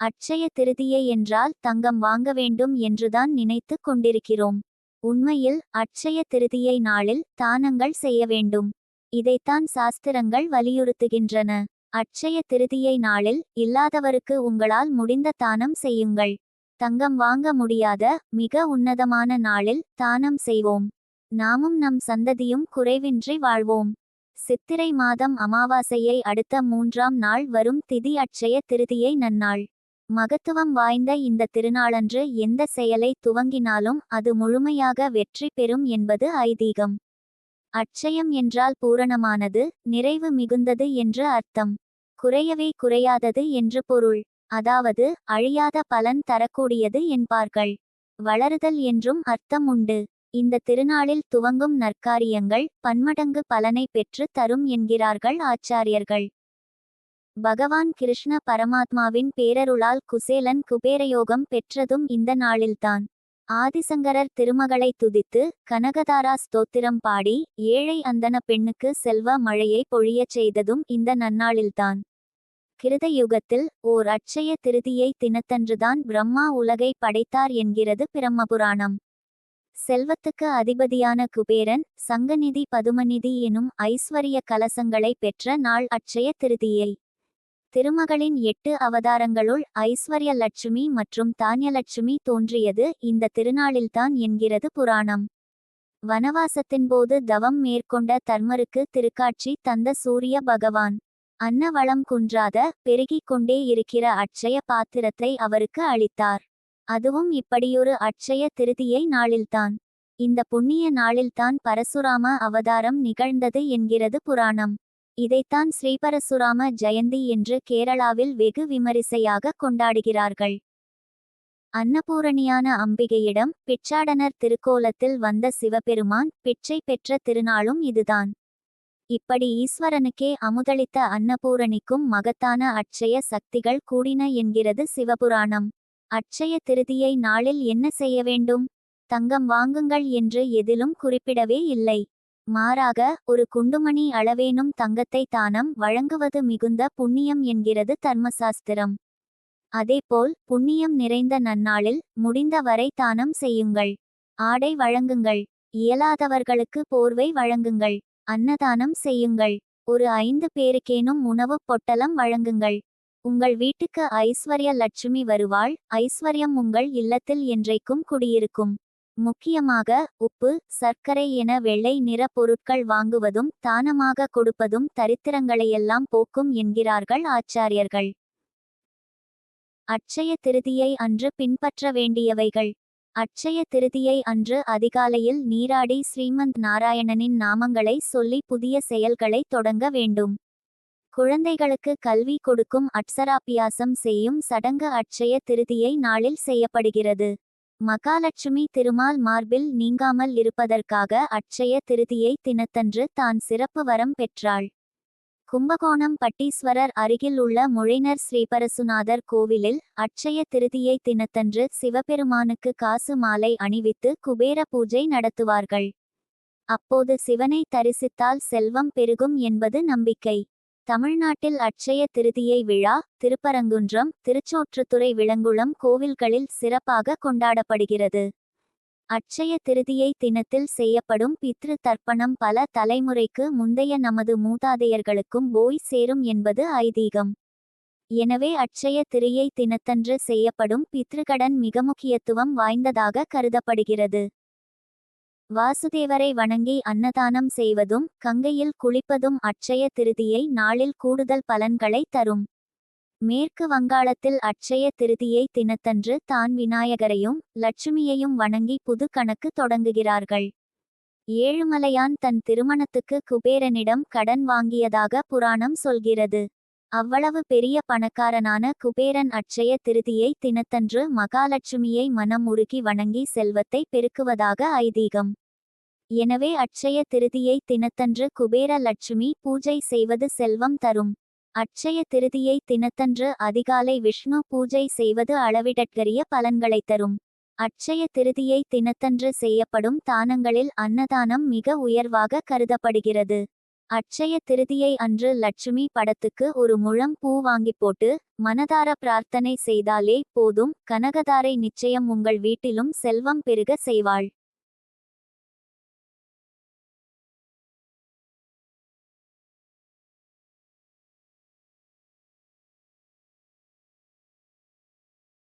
அட்சய திருதியை என்றால் தங்கம் வாங்க வேண்டும் என்றுதான் நினைத்து கொண்டிருக்கிறோம். உண்மையில் அட்சய திருதியை நாளில் தானங்கள் செய்ய வேண்டும். இதைத்தான் சாஸ்திரங்கள் வலியுறுத்துகின்றன. அட்சய திருதியை நாளில் இல்லாதவருக்கு உங்களால் முடிந்த தானம் செய்யுங்கள். தங்கம் வாங்க முடியாத மிக உன்னதமான நாளில் தானம் செய்வோம். நாமும் நம் சந்ததியும் குறைவின்றி வாழ்வோம். சித்திரை மாதம் அமாவாசையை அடுத்த மூன்றாம் நாள் வரும் திதி அட்சய திருதியை நன்னாள். மகத்துவம் வாய்ந்த இந்த திருநாளன்று எந்த செயலை துவங்கினாலும் அது முழுமையாக வெற்றி பெறும் என்பது ஐதீகம். அட்சயம் என்றால் பூரணமானது நிறைவு மிகுந்தது என்று அர்த்தம். குறையவே குறையாதது என்று பொருள். அதாவது அழியாத பலன் தரக்கூடியது என்பார்கள். வளருதல் என்றும் அர்த்தம் உண்டு. இந்த திருநாளில் துவங்கும் நற்காரியங்கள் பன்மடங்கு பலனை பெற்று தரும் என்கிறார்கள் ஆச்சாரியர்கள். பகவான் கிருஷ்ண பரமாத்மாவின் பேரருளால் குசேலன் குபேரயோகம் பெற்றதும் இந்த நாளில்தான். ஆதிசங்கரர் திருமகளை துதித்து கனகதாரா ஸ்தோத்திரம் பாடி ஏழை அந்தன பெண்ணுக்கு செல்வ மழையை பொழியச் செய்ததும் இந்த நன்னாளில்தான். கிருத யுகத்தில் ஓர் அட்சய திருதியை தினத்தன்றுதான் பிரம்மா உலகை படைத்தார் என்கிறது பிரம்மபுராணம். செல்வத்துக்கு அதிபதியான குபேரன் சங்கநிதி பதுமநிதி எனும் ஐஸ்வரிய கலசங்களை பெற்ற நாள் அட்சய திருதியை. திருமகளின் எட்டு அவதாரங்களுள் ஐஸ்வர்ய லட்சுமி மற்றும் தானியலட்சுமி தோன்றியது இந்த திருநாளில்தான் என்கிறது புராணம். வனவாசத்தின் போது தவம் மேற்கொண்ட தர்மருக்கு திருக்காட்சி தந்த சூரிய பகவான். அன்னவளம் குன்றாத பெருகிக் கொண்டே இருக்கிற அட்சய பாத்திரத்தை அவருக்கு அளித்தார். அதுவும் இப்படியொரு அட்சய திருதியை நாளில்தான். இந்த புண்ணிய நாளில்தான் பரசுராம அவதாரம் நிகழ்ந்தது என்கிறது புராணம். இதைத்தான் ஸ்ரீபரசுராம ஜெயந்தி என்று கேரளாவில் வெகு விமரிசையாக கொண்டாடுகிறார்கள். அன்னபூரணியான அம்பிகையிடம் பிச்சாடனர் திருக்கோலத்தில் வந்த சிவபெருமான் பிச்சை பெற்ற திருநாளும் இதுதான். இப்படி ஈஸ்வரனுக்கே அமுதளித்த அன்னபூரணிக்கும் மகத்தான அட்சய சக்திகள் கூடின என்கிறது சிவபுராணம். அட்சய திருதியை நாளில் என்ன செய்ய வேண்டும்? தங்கம் வாங்குங்கள் என்று எதிலும் குறிப்பிடவே இல்லை. மாறாக ஒரு குண்டுமணி அளவேனும் தங்கத்தை தானம் வழங்குவது மிகுந்த புண்ணியம் என்கிறது தர்மசாஸ்திரம். அதேபோல் புண்ணியம் நிறைந்த நன்னாளில் முடிந்த வரை தானம் செய்யுங்கள். ஆடை வழங்குங்கள். இயலாதவர்களுக்கு போர்வை வழங்குங்கள். அன்னதானம் செய்யுங்கள். ஒரு ஐந்து பேருக்கேனும் உணவுப் பொட்டலம் வழங்குங்கள். உங்கள் வீட்டுக்கு ஐஸ்வர்ய லட்சுமி வருவாள். ஐஸ்வர்யம் உங்கள் இல்லத்தில் என்றைக்கும் குடியிருக்கும். முக்கியமாக உப்பு சர்க்கரை என வெள்ளை நிற பொருட்கள் வாங்குவதும் தானமாக கொடுப்பதும் தரித்திரங்களையெல்லாம் போக்கும் என்கிறார்கள் ஆச்சாரியர்கள். அட்சய திருதியை அன்று பின்பற்ற வேண்டியவைகள். அட்சய திருதியை அன்று அதிகாலையில் நீராடி ஸ்ரீமந்த் நாராயணனின் நாமங்களை சொல்லி புதிய செயல்களை தொடங்க வேண்டும். குழந்தைகளுக்கு கல்வி கொடுக்கும் அட்சராபியாசம் செய்யும் சடங்கு அட்சய திருதியை நாளில் செய்யப்படுகிறது. மகாலட்சுமி திருமால் மார்பில் நீங்காமல் இருப்பதற்காக அட்சய திருதியை தினத்தன்று தான் சிறப்பு வரம் பெற்றாள். கும்பகோணம் பட்டீஸ்வரர் அருகில் உள்ள முழைனர் ஸ்ரீபரசுநாதர் கோவிலில் அட்சய திருதியை தினத்தன்று சிவபெருமானுக்கு காசு மாலை அணிவித்து குபேர பூஜை நடத்துவார்கள். அப்போது சிவனை தரிசித்தால் செல்வம் பெருகும் என்பது நம்பிக்கை. தமிழ்நாட்டில் அட்சய திருதியை விழா திருப்பரங்குன்றம் திருச்சோற்றுத்துறை விளங்குளம் கோவில்களில் சிறப்பாக கொண்டாடப்படுகிறது. அட்சய திருதியை தினத்தில் செய்யப்படும் பித்ரு தர்ப்பணம் பல தலைமுறைக்கு முந்தைய நமது மூதாதையர்களுக்கும் போய் சேரும் என்பது ஐதீகம். எனவே அட்சய திரியை தினத்தன்று செய்யப்படும் பித்ருகடன் மிக முக்கியத்துவம் வாய்ந்ததாக கருதப்படுகிறது. வாசுதேவரை வணங்கி அன்னதானம் செய்வதும் கங்கையில் குளிப்பதும் அட்சய திருதியை நாளில் கூடுதல் பலன்களை தரும். மேற்கு வங்காளத்தில் அட்சய திருதியை தினத்தன்று தான் விநாயகரையும் லட்சுமியையும் வணங்கி புது கணக்கு தொடங்குகிறார்கள். ஏழுமலையான் தன் திருமணத்துக்கு குபேரனிடம் கடன் வாங்கியதாக புராணம் சொல்கிறது. அவ்வளவு பெரிய பணக்காரனான குபேரன் அட்சய திருதியை தினத்தன்று மகாலட்சுமியை மனம் உருகி வணங்கி செல்வத்தை பெருக்குவதாக ஐதீகம். எனவே அட்சய திருதியை தினத்தன்று குபேர லட்சுமி பூஜை செய்வது செல்வம் தரும். அட்சய திருதியை தினத்தன்று அதிகாலை விஷ்ணு பூஜை செய்வது அளவிடற்கரிய பலன்களை தரும். அட்சய திருதியை தினத்தன்று செய்யப்படும் தானங்களில் அன்னதானம் மிக உயர்வாக கருதப்படுகிறது. அட்சய திருதியை அன்று லட்சுமி படத்துக்கு ஒரு முழம் பூ வாங்கிப் போட்டு மனதார பிரார்த்தனை செய்தாலே போதும் கனகதாரை நிச்சயம் உங்கள் வீட்டிலும் செல்வம் பெருக செய்வாள்.